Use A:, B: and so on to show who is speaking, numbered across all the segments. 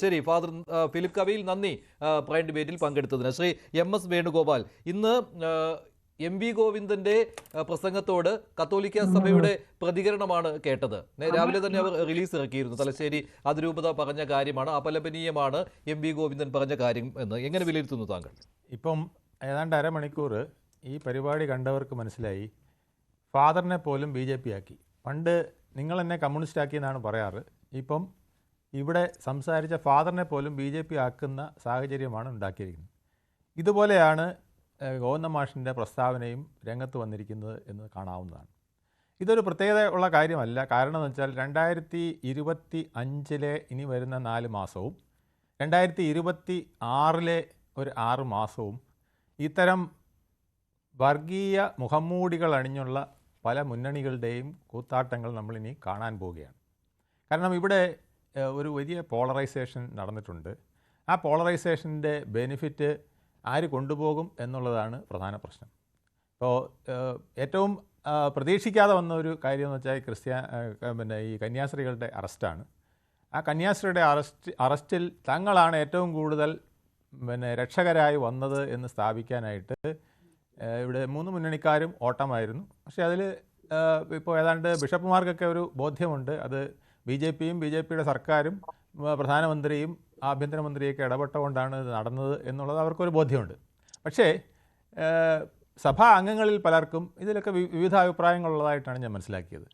A: ശരി father Philip കവിയിൽ നന്ദി prime ഡിബേറ്റിൽ പങ്കെടുത്തതിന്. ശ്രീ എം എസ് വേണുഗോപാൽ ഇന്ന് എം വി ഗോവിന്ദന്റെ പ്രസംഗത്തോട് കത്തോലിക്ക സഭയുടെ പ്രതികരണമാണ് കേട്ടത്. രാവിലെ തന്നെ അവർ റിലീസ് ഇറക്കിയിരുന്നു. തലശ്ശേരി അതിരൂപത പറഞ്ഞ കാര്യമാണ് അപലപനീയമാണ് എം വി ഗോവിന്ദൻ പറഞ്ഞ കാര്യം എന്ന്. എങ്ങനെ വിലയിരുത്തുന്നു താങ്കൾ?
B: ഇപ്പം ഏതാണ്ട് അരമണിക്കൂർ ഈ പരിപാടി കണ്ടവർക്ക് മനസ്സിലായി. ഫാദറിനെ പോലും ബി ജെ പി ആക്കി. പണ്ട് നിങ്ങൾ എന്നെ കമ്മ്യൂണിസ്റ്റ് ആക്കി എന്നാണ് പറയാറ്. ഇപ്പം ഇവിടെ സംസാരിച്ച ഫാദറിനെ പോലും ബി ജെ പി ആക്കുന്ന സാഹചര്യമാണ് ഉണ്ടാക്കിയിരിക്കുന്നത്. ഇതുപോലെയാണ് ഏഹ്, ഗോവിന്ദ മാഷിന്റെ പ്രസ്താവനയും രംഗത്ത് വന്നിരിക്കുന്നത് എന്ന് കാണാവുന്നതാണ്. ഇതൊരു പ്രത്യേകത ഉള്ള കാര്യമല്ല. കാരണം എന്ന് വെച്ചാൽ രണ്ടായിരത്തി ഇരുപത്തി അഞ്ചിലെ ഇനി വരുന്ന നാല് മാസവും രണ്ടായിരത്തി ഇരുപത്തി ആറിലെ ഒരു ആറ് മാസവും ഇത്തരം വർഗീയ മുഖംമൂടികൾ അണിഞ്ഞുള്ള പല മുന്നണികളുടെയും കൂത്താട്ടങ്ങൾ നമ്മളിനി കാണാൻ പോവുകയാണ്. കാരണം ഇവിടെ ഒരു വലിയ പോളറൈസേഷൻ നടന്നിട്ടുണ്ട്. ആ പോളറൈസേഷന്റെ ബെനിഫിറ്റ് ആര് കൊണ്ടുപോകും എന്നുള്ളതാണ് പ്രധാന പ്രശ്നം. ഇപ്പോൾ ഏറ്റവും പ്രതീക്ഷിക്കാതെ വന്ന ഒരു കാര്യം എന്ന് വെച്ചാൽ ക്രിസ്ത്യ പിന്നെ ഈ കന്യാസ്ത്രീകളുടെ അറസ്റ്റാണ്. ആ കന്യാസ്ത്രീയുടെ അറസ്റ്റ് അറസ്റ്റിൽ തങ്ങളാണ് ഏറ്റവും കൂടുതൽ പിന്നെ രക്ഷകരായി വന്നത് എന്ന് സ്ഥാപിക്കാനായിട്ട് ഇവിടെ മൂന്ന് മുന്നണിക്കാരും ഓട്ടമായിരുന്നു. പക്ഷേ അതിൽ ഇപ്പോൾ ഏതാണ്ട് ബിഷപ്പുമാർക്കൊക്കെ ഒരു ബോധ്യമുണ്ട്. അത് ബി ജെ പിയും ബി ജെ പിയുടെ സർക്കാരും പ്രധാനമന്ത്രിയും ആഭ്യന്തരമന്ത്രിയൊക്കെ ഇടപെട്ടുകൊണ്ടാണ് ഇത് നടന്നത് എന്നുള്ളത് അവർക്കൊരു ബോധ്യമുണ്ട്. പക്ഷേ സഭാ അംഗങ്ങളിൽ പലർക്കും ഇതിലൊക്കെ വിവിധ അഭിപ്രായങ്ങളുള്ളതായിട്ടാണ് ഞാൻ മനസ്സിലാക്കിയത്.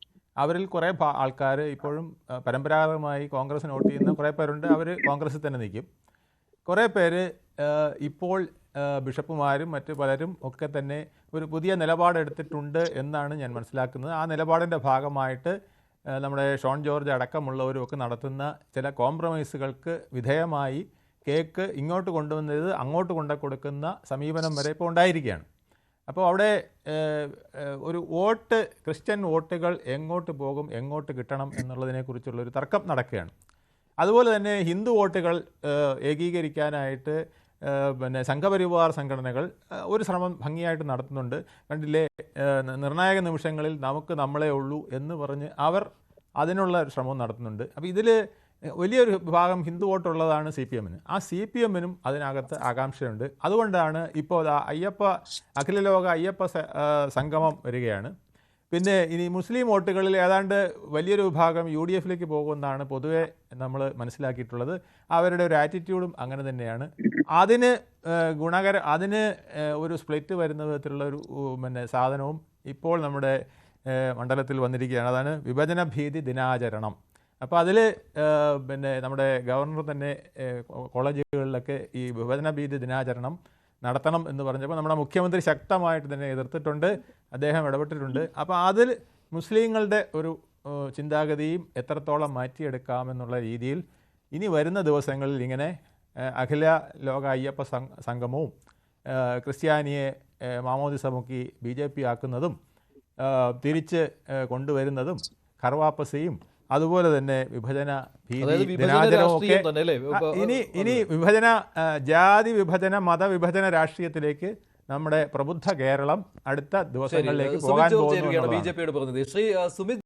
B: അവരിൽ കുറേ ആൾക്കാർ ഇപ്പോഴും പരമ്പരാഗതമായി കോൺഗ്രസ് വോട്ട് ചെയ്യുന്ന കുറേ പേരുണ്ട്. അവർ കോൺഗ്രസ്സിൽ തന്നെ നിൽക്കും. കുറേ പേര് ഇപ്പോൾ ബിഷപ്പുമാരും മറ്റ് പലരും ഒക്കെ തന്നെ ഒരു പുതിയ നിലപാടെടുത്തിട്ടുണ്ട് എന്നാണ് ഞാൻ മനസ്സിലാക്കുന്നത്. ആ നിലപാടിന്റെ ഭാഗമായിട്ട് നമ്മുടെ ഷോൺ ജോർജ് അടക്കമുള്ളവരും ഒക്കെ നടത്തുന്ന ചില കോംപ്രമൈസുകൾക്ക് വിധേയമായി കേക്ക് ഇങ്ങോട്ട് കൊണ്ടുവന്നത് അങ്ങോട്ട് കൊണ്ടു കൊടുക്കുന്ന സമീപനം വരെ ഇപ്പോൾ ഉണ്ടായിരിക്കുകയാണ്. അപ്പോൾ അവിടെ ഒരു വോട്ട് ക്രിസ്ത്യൻ വോട്ടുകൾ എങ്ങോട്ട് പോകും എങ്ങോട്ട് കിട്ടണം എന്നുള്ളതിനെക്കുറിച്ചുള്ള ഒരു തർക്കം നടക്കുകയാണ്. അതുപോലെ തന്നെ ഹിന്ദു വോട്ടുകൾ ഏകീകരിക്കാനായിട്ട് പിന്നെ സംഘപരിവാർ സംഘടനകൾ ഒരു ശ്രമം ഭംഗിയായിട്ട് നടത്തുന്നുണ്ട്. കണ്ടില്ലേ നിർണായക നിമിഷങ്ങളിൽ നമുക്ക് നമ്മളെ ഉള്ളൂ എന്ന് പറഞ്ഞ് അവർ അതിനുള്ള ഒരു ശ്രമം നടത്തുന്നുണ്ട്. അപ്പോൾ ഇതിൽ വലിയൊരു വിഭാഗം ഹിന്ദു വോട്ടുള്ളതാണ് സി പി എമ്മിന്. ആ സി പി എമ്മിനും അതിനകത്ത് ആകാംക്ഷയുണ്ട്. അതുകൊണ്ടാണ് ഇപ്പോൾ അയ്യപ്പ അഖില ലോക അയ്യപ്പ സംഗമം വരികയാണ്. പിന്നെ ഇനി മുസ്ലിം വോട്ടുകളിൽ ഏതാണ്ട് വലിയൊരു വിഭാഗം യു ഡി എഫിലേക്ക് പോകുമെന്നാണ് പൊതുവെ നമ്മൾ മനസ്സിലാക്കിയിട്ടുള്ളത്. അവരുടെ ഒരു ആറ്റിറ്റ്യൂഡും അങ്ങനെ തന്നെയാണ്. അതിന് ഗുണകര അതിന് ഒരു സ്പ്ലിറ്റ് വരുന്ന വിധത്തിലുള്ള ഒരു പിന്നെ സാധനവും ഇപ്പോൾ നമ്മുടെ മണ്ഡലത്തിൽ വന്നിരിക്കുകയാണ്. അതാണ് വിഭജന ഭീതി ദിനാചരണം. അപ്പോൾ അതിൽ പിന്നെ നമ്മുടെ ഗവർണർ തന്നെ കോളേജുകളിലൊക്കെ ഈ വിഭജന ഭീതി ദിനാചരണം നടത്തണം എന്ന് പറഞ്ഞപ്പോൾ നമ്മുടെ മുഖ്യമന്ത്രി ശക്തമായിട്ട് തന്നെ എതിർത്തിട്ടുണ്ട്. അദ്ദേഹം ഇടപെട്ടിട്ടുണ്ട്. അപ്പോൾ അതിൽ മുസ്ലിങ്ങളുടെ ഒരു ചിന്താഗതിയും എത്രത്തോളം മാറ്റിയെടുക്കാമെന്നുള്ള രീതിയിൽ ഇനി വരുന്ന ദിവസങ്ങളിൽ ഇങ്ങനെ അഖില ലോക അയ്യപ്പ സംഗമവും ക്രിസ്ത്യാനിയെ മാമോദിസ മുക്കി ബി ജെ പി ആക്കുന്നതും തിരിച്ച് കൊണ്ടുവരുന്നതും കർവാപ്പസയും അതുപോലെ തന്നെ വിഭജന
A: അല്ലേ?
B: ഇനി ഇനി വിഭജന ജാതി വിഭജന മതവിഭജന രാഷ്ട്രീയത്തിലേക്ക് നമ്മുടെ പ്രബുദ്ധ കേരളം അടുത്ത ദിവസങ്ങളിലേക്ക് പോകാൻ പോകുന്നു
A: ബി ജെ പിയോട് ശ്രീ സുമിത്